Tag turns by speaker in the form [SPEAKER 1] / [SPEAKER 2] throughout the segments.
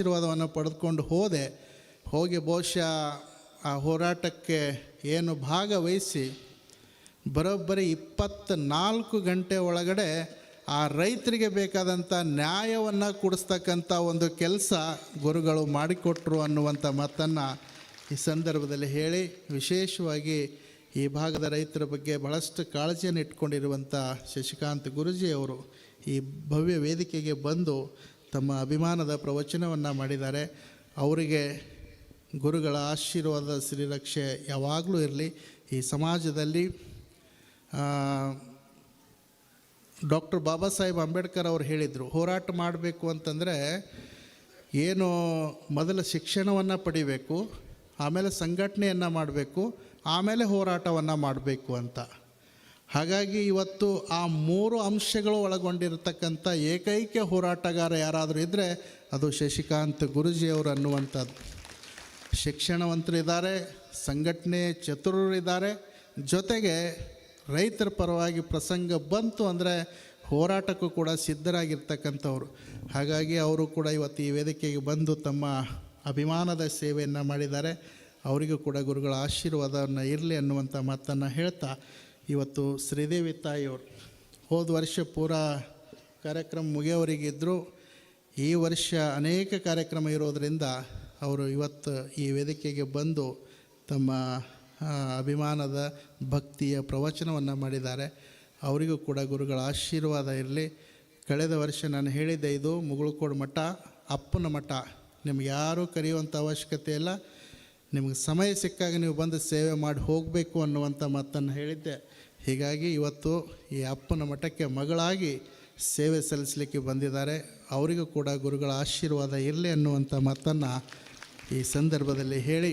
[SPEAKER 1] ಆಶೀರ್ವಾದವನ್ನು ಪಡೆದುಕೊಂಡು ಹೋದೆ. ಹೋಗಿ ಬಹುಶಃ ಆ ಹೋರಾಟಕ್ಕೆ ಏನು ಭಾಗವಹಿಸಿ ಬರೋಬ್ಬರಿ ಇಪ್ಪತ್ತ್ನಾಲ್ಕು ಗಂಟೆ ಒಳಗಡೆ ಆ ರೈತರಿಗೆ ಬೇಕಾದಂಥ ನ್ಯಾಯವನ್ನು ಕೊಡಿಸ್ತಕ್ಕಂಥ ಒಂದು ಕೆಲಸ ಗುರುಗಳು ಮಾಡಿಕೊಟ್ರು ಅನ್ನುವಂಥ ಮಾತನ್ನು ಈ ಸಂದರ್ಭದಲ್ಲಿ ಹೇಳಿ ವಿಶೇಷವಾಗಿ ಈ ಭಾಗದ ರೈತರ ಬಗ್ಗೆ ಭಾಳಷ್ಟು ಕಾಳಜಿಯನ್ನು ಇಟ್ಕೊಂಡಿರುವಂಥ ಶಶಿಕಾಂತ್ ಗುರುಜಿಯವರು ಈ ಭವ್ಯ ವೇದಿಕೆಗೆ ಬಂದು ತಮ್ಮ ಅಭಿಮಾನದ ಪ್ರವಚನವನ್ನು ಮಾಡಿದ್ದಾರೆ. ಅವರಿಗೆ ಗುರುಗಳ ಆಶೀರ್ವಾದ ಶ್ರೀರಕ್ಷೆ ಯಾವಾಗಲೂ ಇರಲಿ. ಈ ಸಮಾಜದಲ್ಲಿ ಡಾಕ್ಟರ್ ಬಾಬಾ ಸಾಹೇಬ್ ಅಂಬೇಡ್ಕರ್ ಅವರು ಹೇಳಿದರು, ಹೋರಾಟ ಮಾಡಬೇಕು ಅಂತಂದರೆ ಏನು ಮೊದಲ ಶಿಕ್ಷಣವನ್ನು ಪಡಿಬೇಕು, ಆಮೇಲೆ ಸಂಘಟನೆಯನ್ನು ಮಾಡಬೇಕು, ಆಮೇಲೆ ಹೋರಾಟವನ್ನು ಮಾಡಬೇಕು ಅಂತ. ಹಾಗಾಗಿ ಇವತ್ತು ಆ ಮೂರು ಅಂಶಗಳು ಒಳಗೊಂಡಿರತಕ್ಕಂಥ ಏಕೈಕ ಹೋರಾಟಗಾರ ಯಾರಾದರೂ ಇದ್ದರೆ ಅದು ಶಶಿಕಾಂತ್ ಗುರುಜಿಯವರು ಅನ್ನುವಂಥದ್ದು. ಶಿಕ್ಷಣವಂತರಿದ್ದಾರೆ, ಸಂಘಟನೆ ಚತುರರಿದ್ದಾರೆ ಜೊತೆಗೆ ರೈತರ ಪರವಾಗಿ ಪ್ರಸಂಗ ಬಂತು ಅಂದರೆ ಹೋರಾಟಕ್ಕೂ ಕೂಡ ಸಿದ್ಧರಾಗಿರ್ತಕ್ಕಂಥವ್ರು. ಹಾಗಾಗಿ ಅವರು ಕೂಡ ಇವತ್ತು ಈ ವೇದಿಕೆಗೆ ಬಂದು ತಮ್ಮ ಅಭಿಮಾನದ ಸೇವೆಯನ್ನು ಮಾಡಿದ್ದಾರೆ. ಅವರಿಗೂ ಕೂಡ ಗುರುಗಳ ಆಶೀರ್ವಾದವನ್ನು ಇರಲಿ ಅನ್ನುವಂಥ ಮಾತನ್ನು ಹೇಳ್ತಾ ಇವತ್ತು ಶ್ರೀದೇವಿ ತಾಯಿಯವರು ಹೋದ ವರ್ಷ ಪೂರ ಕಾರ್ಯಕ್ರಮ ಮುಗಿಯೋರಿಗಿದ್ದರು ಈ ವರ್ಷ ಅನೇಕ ಕಾರ್ಯಕ್ರಮ ಇರೋದರಿಂದ ಅವರು ಇವತ್ತು ಈ ವೇದಿಕೆಗೆ ಬಂದು ತಮ್ಮ ಅಭಿಮಾನದ ಭಕ್ತಿಯ ಪ್ರವಚನವನ್ನು ಮಾಡಿದ್ದಾರೆ. ಅವರಿಗೂ ಕೂಡ ಗುರುಗಳ ಆಶೀರ್ವಾದ ಇರಲಿ. ಕಳೆದ ವರ್ಷ ನಾನು ಹೇಳಿದ್ದೆ ಇದು ಮುಗುಳುಕೋಡು ಮಠ, ಅಪ್ಪನ ಮಠ. ನಿಮ್ಗೆ ಯಾರೂ ಕರೆಯುವಂಥ ಅವಶ್ಯಕತೆ ಇಲ್ಲ. ನಿಮಗೆ ಸಮಯ ಸಿಕ್ಕಾಗ ನೀವು ಬಂದು ಸೇವೆ ಮಾಡಿ ಹೋಗಬೇಕು ಅನ್ನುವಂಥ ಮಾತನ್ನು ಹೇಳಿದ್ದೆ. ಹೀಗಾಗಿ ಇವತ್ತು ಈ ಅಪ್ಪನ ಮಠಕ್ಕೆ ಮಗಳಾಗಿ ಸೇವೆ ಸಲ್ಲಿಸಲಿಕ್ಕೆ ಬಂದಿದ್ದಾರೆ. ಅವರಿಗೂ ಕೂಡ ಗುರುಗಳ ಆಶೀರ್ವಾದ ಇರಲಿ ಅನ್ನುವಂಥ ಮಾತನ್ನು ಈ ಸಂದರ್ಭದಲ್ಲಿ ಹೇಳಿ,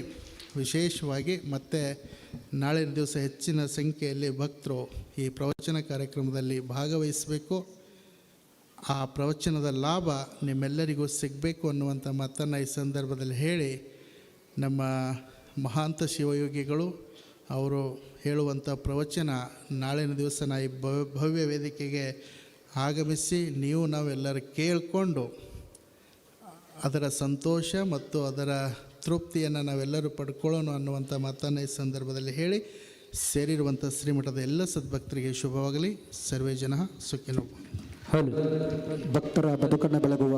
[SPEAKER 1] ವಿಶೇಷವಾಗಿ ಮತ್ತೆ ನಾಳಿನ ದಿವಸ ಹೆಚ್ಚಿನ ಸಂಖ್ಯೆಯಲ್ಲಿ ಭಕ್ತರು ಈ ಪ್ರವಚನ ಕಾರ್ಯಕ್ರಮದಲ್ಲಿ ಭಾಗವಹಿಸಬೇಕು. ಆ ಪ್ರವಚನದ ಲಾಭ ನಿಮ್ಮೆಲ್ಲರಿಗೂ ಸಿಗಬೇಕು ಅನ್ನುವಂಥ ಮಾತನ್ನು ಈ ಸಂದರ್ಭದಲ್ಲಿ ಹೇಳಿ ನಮ್ಮ ಮಹಾಂತ ಶಿವಯೋಗಿಗಳು, ಅವರು ಹೇಳುವಂಥ ಪ್ರವಚನ ನಾಳಿನ ದಿವಸ ನಾ ಈ ಭವ್ಯ ವೇದಿಕೆಗೆ ಆಗಮಿಸಿ ನೀವು ನಾವೆಲ್ಲರೂ ಕೇಳಿಕೊಂಡು ಅದರ ಸಂತೋಷ ಮತ್ತು ಅದರ ತೃಪ್ತಿಯನ್ನು ನಾವೆಲ್ಲರೂ ಪಡ್ಕೊಳ್ಳೋಣ ಅನ್ನುವಂಥ ಮಾತನ್ನು ಈ ಸಂದರ್ಭದಲ್ಲಿ ಹೇಳಿ ಸೇರಿರುವಂಥ ಶ್ರೀಮಠದ ಎಲ್ಲ ಸದ್ಭಕ್ತರಿಗೆ ಶುಭವಾಗಲಿ. ಸರ್ವೇ ಜನ ಸುಖಿನೋ
[SPEAKER 2] ಹೌದು. ಭಕ್ತರ ಬದುಕನ್ನು ಬೆಳಗುವ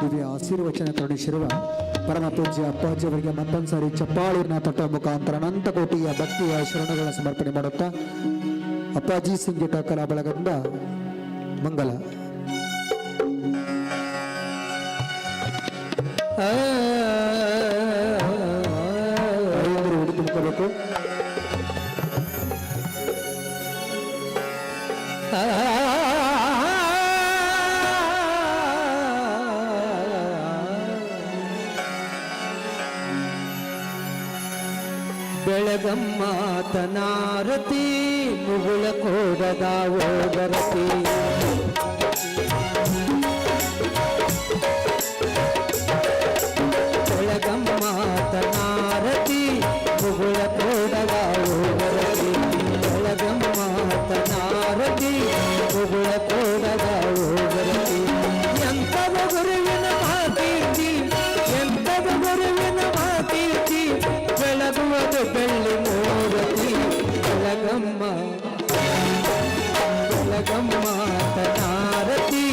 [SPEAKER 2] ದಿವ್ಯ ಆಶೀರ್ವಚನ ಕರುಣಿಸಿರುವ ಪರಮ ಪೂಜ್ಯ ಅಪ್ಪಾಜಿ ಅವರಿಗೆ ಮತ್ತೊಂದು ಸಾರಿ ಚಪ್ಪಾಳಿನ ತಟ್ಟುವ ಮುಖಾಂತರ ಅನಂತ ಕೋಟಿಯ ಭಕ್ತಿಯ ಶರಣಗಳ ಸಮರ್ಪಣೆ ಮಾಡುತ್ತಾ ಅಪ್ಪಾಜಿ ಸಂಗೀತ ಕಲಾ ಬಳಗದಿಂದ ಮಂಗಲ.
[SPEAKER 3] ಬೆಳಗಮ್ಮ ತನಾರತಿ ಮುಗುಳ ಕೋಡದ ಓದರತಿ. ಬೆಳಗಮ್ಮ ಬೆಳಗಮ್ಮ ತನಾರತಿ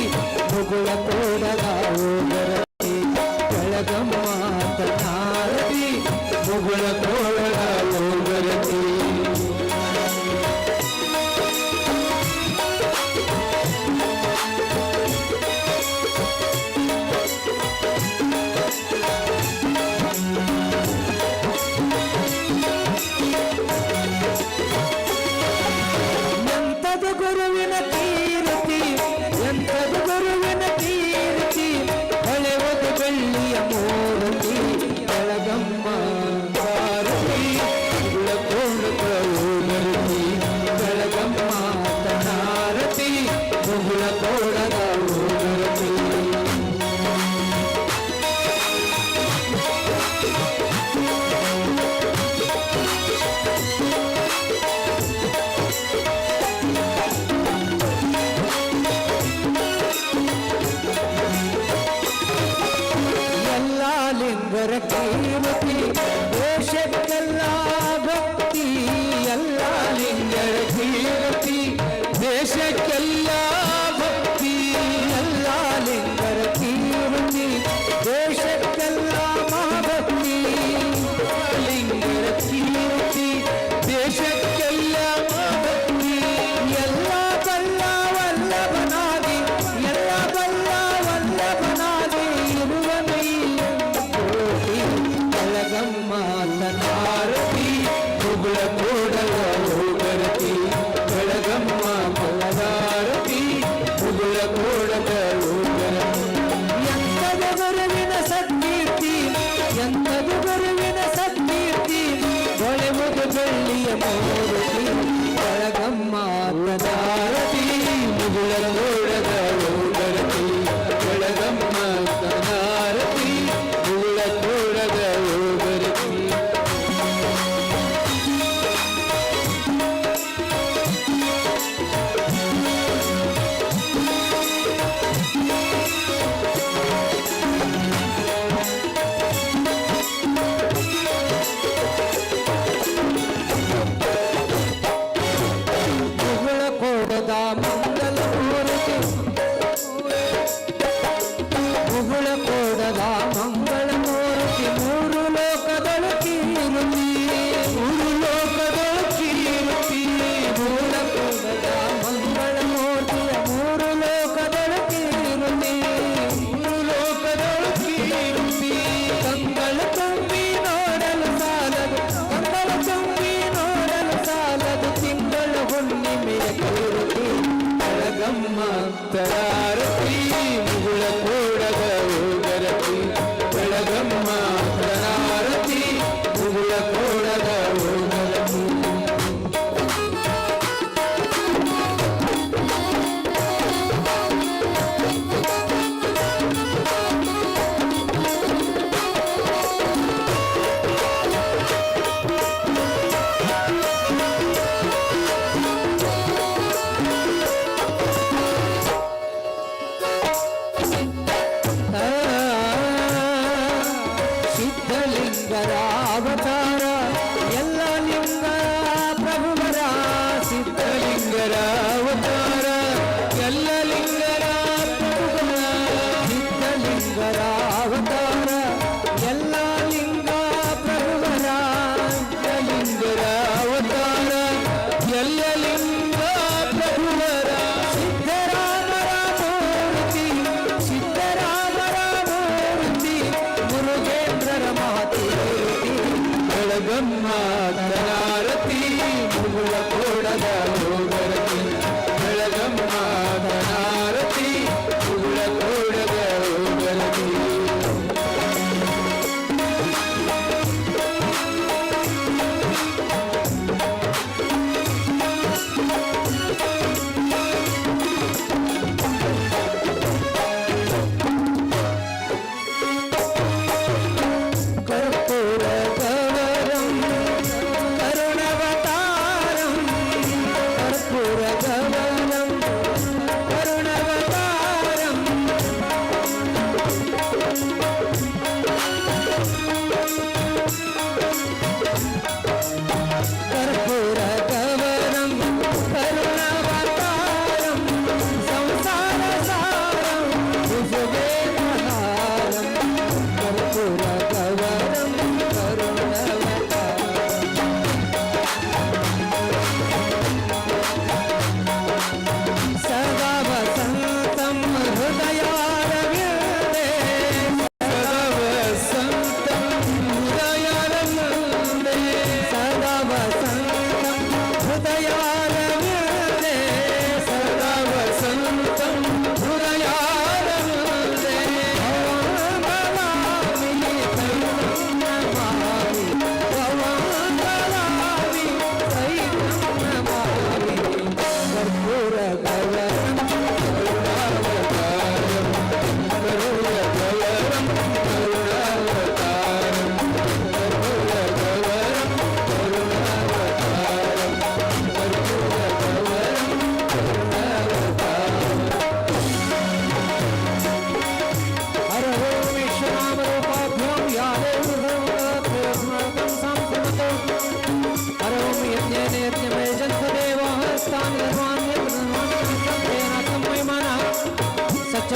[SPEAKER 3] Yeah.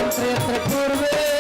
[SPEAKER 3] ক্ষেত্রে পূর্বে